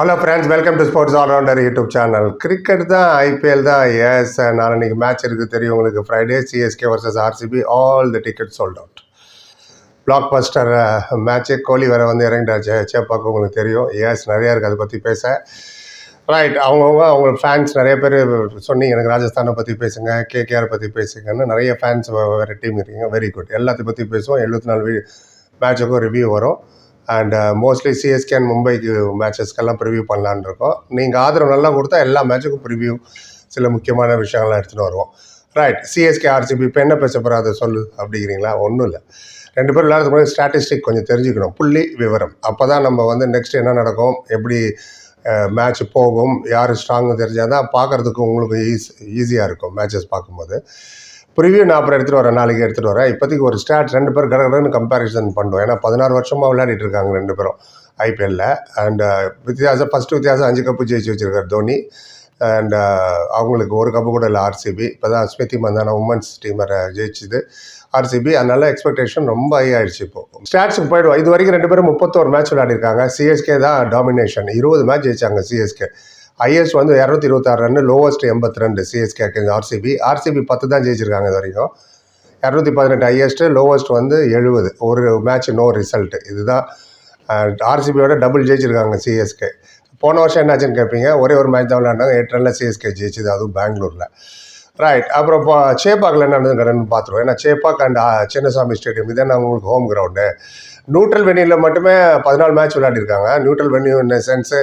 Hello friends welcome to sports all-rounder YouTube channel cricket தான் IPL தான் yes இன்றைக்கி match இருக்குது தெரியும் உங்களுக்கு. Friday CSK versus RCB all the ticket sold out blockbuster match Kohli வேறு வந்து இறங்கிட்டாச்சு சேப்பாக்கு உங்களுக்கு தெரியும். எஸ் நிறையா இருக்குது அதை பற்றி பேச. ரைட் அவங்கவுங்க அவங்க ஃபேன்ஸ் நிறைய பேர் சொன்னீங்க. எனக்கு ராஜஸ்தானை பற்றி பேசுங்க கேகேஆர் பற்றி பேசுங்கன்னு. நிறைய ஃபேன்ஸ் வேறு டீம் இருக்கீங்க. வெரி குட் எல்லாத்தையும் பற்றி பேசுவோம். எழுபத்தி நாலு மேட்சுக்கும் ரிவ்யூ வரும். அண்ட் மோஸ்ட்லி சிஎஸ்கே அண்ட் மும்பைக்கு மேட்சஸ்க்கெல்லாம் ப்ரிவியூ பண்ணலான்னு இருக்கோம். நீங்கள் ஆதரவு நல்லா கொடுத்தா எல்லா மேட்சுக்கும் ப்ரிவியூ சில முக்கியமான விஷயங்கள்லாம் எடுத்துகிட்டு வருவோம். ரைட் சிஎஸ்கே ஆர்சிபி இப்போ என்ன பேச போகிற அதை சொல்லு அப்படிங்கிறீங்களா? ஒன்றும் இல்லை. ரெண்டு பேரும் விளையாடுறதுக்கு முன்னாடி ஸ்டாட்டிஸ்டிக் கொஞ்சம் தெரிஞ்சுக்கணும். புள்ளி விவரம். அப்போ தான் நம்ம வந்து நெக்ஸ்ட் என்ன நடக்கும்? எப்படி மேட்ச் போகும்? யார் ஸ்ட்ராங்னு தெரிஞ்சால் தான் பார்க்குறதுக்கு உங்களுக்கு ஈஸ் ஈஸியாக இருக்கும் மேட்சஸ் பார்க்கும்போது. ப்ரிவியூ நான் அப்புறம் எடுத்துகிட்டு வரேன் நாளைக்கு எடுத்துகிட்டு வரேன் இப்போதைக்கு ஒரு ஸ்டாட் ரெண்டு பேர் கடகடன்னு கம்பேரிசன் பண்ணுவோம் ஏன்னா பதினாறு வருஷமாக விளையாடிட்டு இருக்காங்க ரெண்டு பேரும் ஐபிஎல்லில் அண்ட் uh, வித்தியாசம் ஃபஸ்ட்டு வித்தியாசம் அஞ்சு கப்பு ஜெயிச்சு வச்சுருக்கார் தோனி. அண்ட் uh, அவங்களுக்கு ஒரு கப்பு கூட இல்லை ஆர்சிபி இப்போ தான் ஸ்மிருதி மந்தான உமன்ஸ் டீமரை ஜெயிச்சுது. ஆர்சிபி அதனால எக்ஸ்பெக்டேஷன் ரொம்ப ஹை ஆயிடுச்சு இப்போ. ஸ்டாட்ஸுக்கு போயிடுவோம். இது வரைக்கும் ரெண்டு பேரும் முப்பத்தோரு மேட்ச் விளையாடிருக்காங்க. சிஎஸ்கே தான் டாமினேஷன் இருபது மேட்ச் ஜெயிச்சாங்க சிஎஸ்கே ஐஎஸ் வந்து இரநூத்தி இருபத்தாறு ரன் லோவஸ்ட் எண்பத்தி ரெண்டு சிஎஸ்கே ஆர்சிபி ஆர்சிபி பத்து தான் ஜெயிச்சிருக்காங்க இது வரைக்கும். இரநூத்தி பதினெட்டு ஹையஸ்ட்டு லோவஸ்ட் வந்து எழுபது. ஒரு மேட்ச் நோ ரிசல்ட் இதுதான். ஆர்சிபியோட டபுள் ஜெயிச்சிருக்காங்க சிஎஸ்கே போன வருஷம் என்னாச்சுன்னு கேட்பீங்க ஒரே ஒரு மேட்ச் தான் விளையாண்டாங்க. எட்டு ரனில் சிஎஸ்கே ஜெயிச்சுது. அதுவும் பெங்களூரில். ரைட் அப்புறம் இப்போ சேப்பாக்கில் என்ன நடந்தது பார்த்துருவோம். ஏன்னா சேப்பாக் அண்ட் சின்னசாமி ஸ்டேடியம் இதான் உங்களுக்கு ஹோம் கிரவுண்டு நியூட்ரல் வெனியூவில் மட்டுமே பதினாலு match விளையாடிருக்காங்க. Neutral venue in sense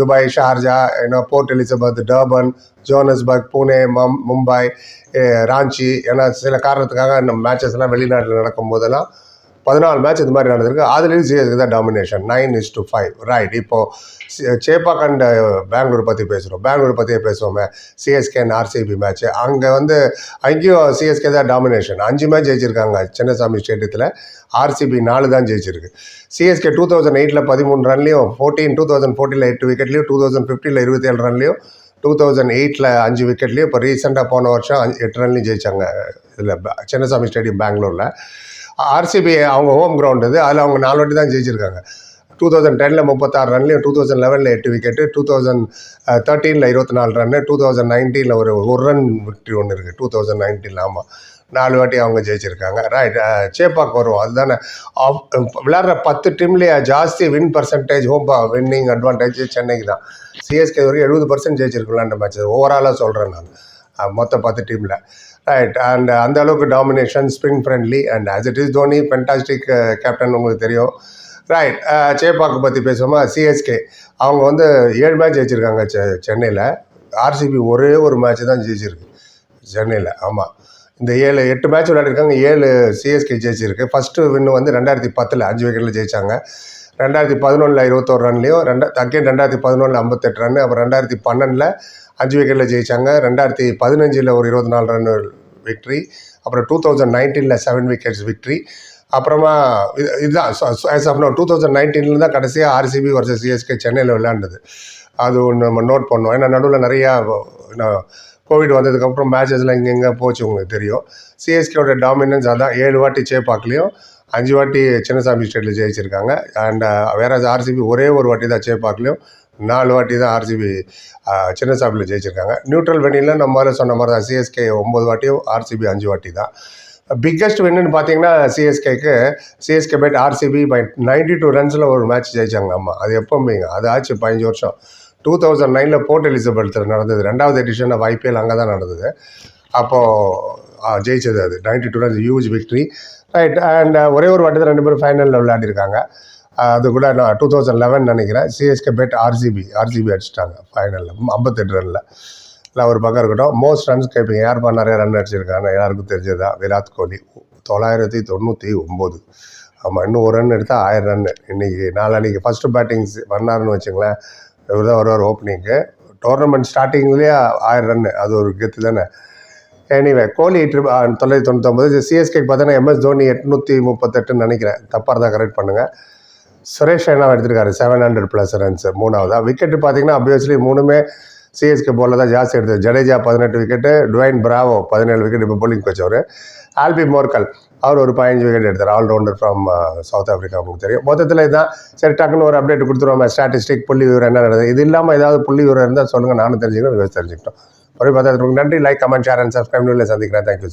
Dubai Sharjah ஏன்னா Port Elizabeth Durban Johannesburg Pune மம் மும்பை ராஞ்சி ஏன்னா சில காரணத்துக்காக நம்ம மேட்சஸ்லாம் வெளிநாட்டில் நடக்கும் போதெல்லாம் பதினாலு மேட்ச் இது மாதிரி நடந்திருக்கு. அதுலேயும் சிஎஸ்கே தான் domination nine is to five right இப்போது சேப்பாக் அண்ட் பெங்களூர் பற்றி பேசுகிறோம் பெங்களூர் பற்றியே பேசுவோமே. சிஎஸ்கே அண்ட் ஆர்சிபி மேட்ச் அங்கே வந்து அங்கேயும் சிஎஸ்கே தான் டாமினேஷன் அஞ்சு மேட்ச் ஜெயிச்சிருக்காங்க சின்னசாமி ஸ்டேடியத்தில் ஆர்சிபி நாலு தான் ஜெயிச்சிருக்கு. சிஎஸ்கே டூ தௌசண்ட் எயிட்டில் பதிமூணு ரன்லையும் ஃபோர்டீன் டூ தௌசண்ட் ஃபோர்ட்டியில் எட்டு விக்கெட்லையும் டூ தௌசண்ட் ஃபிஃப்டியில் இருபத்தேழு ரன்லையும் டூ தௌசண்ட் எயிட்டில் அஞ்சு விக்கெட்லேயும் இப்போ ரீசெண்டாக போன வருஷம் அஞ்சு எட்டு ரன்லையும் ஜெயிச்சாங்க. இதில் சின்னசாமி ஸ்டேடியம் பெங்களூரில். ஆர்சிபி அவங்க ஹோம் கிரவுண்ட் இது. அதில் அவங்க நாலு வாட்டி தான் ஜெயிச்சிருக்காங்க. டூ தௌசண்ட் டெனில் முப்பத்தாறு ரன்லையும் டூ தௌசண்ட் லெவனில் எட்டு விக்கெட்டு டூ தௌசண்ட் தேர்ட்டீனில் இருபத்தி நாலு ரன்னு டூ தௌசண்ட் நைன்டீனில் ஒரு ஒரு ரன் விக்ட்ரி ஒன்று இருக்குது டூ தௌசண்ட் நைன்டீனில் ஆமாம் நாலு வாட்டி அவங்க ஜெயிச்சிருக்காங்க. ரைட் சேப்பாக் வரும் அதுதானே. விளையாடுற பத்து டீம்லேயே ஜாஸ்தி win percentage home winning advantage சென்னைக்கு தான். சிஎஸ்கே வரைக்கும் எழுபது பர்சன்ட் ஜெயிச்சிருக்கலாம் மேட்ச் ஓவராலாக சொல்கிறேன் நான். மொத்த பத்து டீமில் ரைட் அண்ட் அந்த அளவுக்கு domination spin friendly and as it is Dhoni fantastic captain உங்களுக்கு தெரியும். ரைட் சேப்பாக்கு பற்றி பேசுவோமா? சிஎஸ்கே அவங்க வந்து ஏழு மேட்ச் ஜெயிச்சிருக்காங்க செ சென்னையில். ஆர்சிபி ஒரே ஒரு மேட்ச் தான் ஜெயிச்சிருக்கு சென்னையில். ஆமாம் இந்த ஏழு எட்டு மேட்ச் விளையாடிருக்காங்க. ஏழு சிஎஸ்கே ஜெயிச்சிருக்கு. ஃபஸ்ட்டு வின்னு வந்து ரெண்டாயிரத்தி பத்தில் அஞ்சு விக்கெட்டில் ஜெயித்தாங்க ரெண்டாயிரத்தி பதினொன்றில் இருபத்தோரு ரன்லேயும் ரெண்டா அகேன் ரெண்டாயிரத்தி பதினொன்றில் ஐம்பத்தெட்டு ரன் அப்புறம் ரெண்டாயிரத்தி பன்னெண்டில் அஞ்சு விக்கெட்டில் ஜெயித்தாங்க ரெண்டாயிரத்தி பதினஞ்சில் ஒரு இருபத்தி நாலு ரன் விக்ட்ரி அப்புறம் டூ தௌசண்ட் நைன்டீனில் செவன் விக்கெட்ஸ் விக்ட்ரி அப்புறமா இது இதுதான். As of no two thousand நைன்டீனில் தான் கடைசியாக ஆர்சிபி வர்சஸ் சிஎஸ்கே சென்னையில் விளையாண்டது. அது ஒன்று நம்ம நோட் பண்ணோம். ஏன்னா நடுவில் நிறையா கோவிட் வந்ததுக்கப்புறம் மேட்சஸ்லாம் இங்கெங்கே போச்சு உங்களுக்கு தெரியும். சிஎஸ்கேவோட டாமினன்ஸ் அதான். ஏழு வாட்டி சேப்பாக்லேயும் அஞ்சு வாட்டி சின்னசாமி ஸ்டேட்டில் ஜெயிச்சிருக்காங்க. அண்ட் வேற ஆர்சிபி ஒரே ஒரு வாட்டி தான் சேப்பாக்லேயும் நாலு வாட்டி தான் ஆர்சிபி uh, சின்னசாமியில் ஜெயிச்சிருக்காங்க. நியூட்ரல் வெனியில் நம்ம முதல்ல சொன்ன மாதிரி தான். சிஎஸ்கே ஒம்பது வாட்டியும் ஆர்சிபி அஞ்சு வாட்டி தான். பிக்கஸ்ட் வின்னு பார்த்தீங்கன்னா சிஎஸ்கேக்கு CSK beat RCB by ninety two ரன்ஸில் ஒரு மேட்ச் ஜெயிச்சாங்க ஆமாம் அது எப்போம்பீங்க அது ஆச்சு பதினஞ்சு வருஷம். டூ தௌசண்ட் நைனில் போர்ட் எலிசபெத்தில் நடந்தது. ரெண்டாவது எடிஷன் ஆஃப் ஐபிஎல் அங்கே தான் நடந்தது. அப்போது ஜெயிச்சது அது. Ninety two runs huge victory right and ஒரே ஒரு வாட்டி தான் ரெண்டு பேரும் ஃபைனலில் விளையாடிருக்காங்க. அது கூட நான் டூ தௌசண்ட் லெவன் நினைக்கிறேன். சிஎஸ்கே பெட் ஆர்சிபி ஆர்சிபி அடிச்சிட்டாங்க ஃபைனலில் ஐம்பத்தெட்டு ரனில். இல்லை ஒரு பக்கம் இருக்கட்டும். மோஸ்ட் ரன்ஸ் கேட்பீங்க யாருப்பா நிறைய ரன் அடிச்சிருக்காங்க? எல்லாருக்கும் தெரிஞ்சதா விராட் கோலி. தொள்ளாயிரத்தி தொண்ணூற்றி ஒம்பது. ஆமாம் இன்னும் ஒரு ரன் எடுத்தால் ஆயிரம் ரன் இன்றைக்கி நாளானிக்கு ஃபஸ்ட்டு பேட்டிங்ஸ் பண்ணாருன்னு வச்சுங்களேன். இவர் தான் வருவார் ஓப்பனிங்கு டோர்னமெண்ட் ஸ்டார்டிங்லேயே ஆயிரம் ரன் அது ஒரு கெத்து தானே. எனிவே கோலி ட்ரிப் தொள்ளாயிரத்தி தொண்ணூத்தொம்பது. சிஎஸ்கேக்கு பார்த்தீங்கன்னா எம்எஸ் தோனி எட்நூற்றி முப்பத்தெட்டுன்னு நினைக்கிறேன். தப்பாக இருந்தால் கரெக்ட் பண்ணுங்கள் சுரேஷ் ரெய்னா எடுத்திருக்காரு. செவன் ஹண்ட்ரட் ப்ளஸ் ரன்ஸ் மூணாவதா. விக்கெட்டு பார்த்தீங்கன்னா அப்வியஸ்லி மூணுமே சிஎஸ்கே போலில் தான் ஜாஸ்தி எடுத்தது. ஜடேஜா பதினெட்டு விக்கெட்டு டுவைன் பிராவோ பதினேழு விக்கெட் இப்போ போலிங் கோச் அவர் ஆல்பி மோர்கல் அவர் ஒரு பதினஞ்சு விக்கெட் எடுத்தார். Allrounder uh, from South Africa உங்களுக்கு தெரியும். மொத்தத்தில் இதுதான் சரி டக்குன்னு ஒரு அப்டேட் கொடுத்துருவோம். ஸ்டாட்டிஸ்டிக் புள்ளி விவரம் என்ன நடந்தது? இது இல்லாமல் ஏதாவது புள்ளி விவரம் இருந்தால் சொல்லுங்கள் நானும் தெரிஞ்சுக்கிறேன் தெரிஞ்சுக்கிட்டோம். ஒரே பார்த்தா நன்றி. Like comment share and subscribe சந்திக்கிறேன். Thank you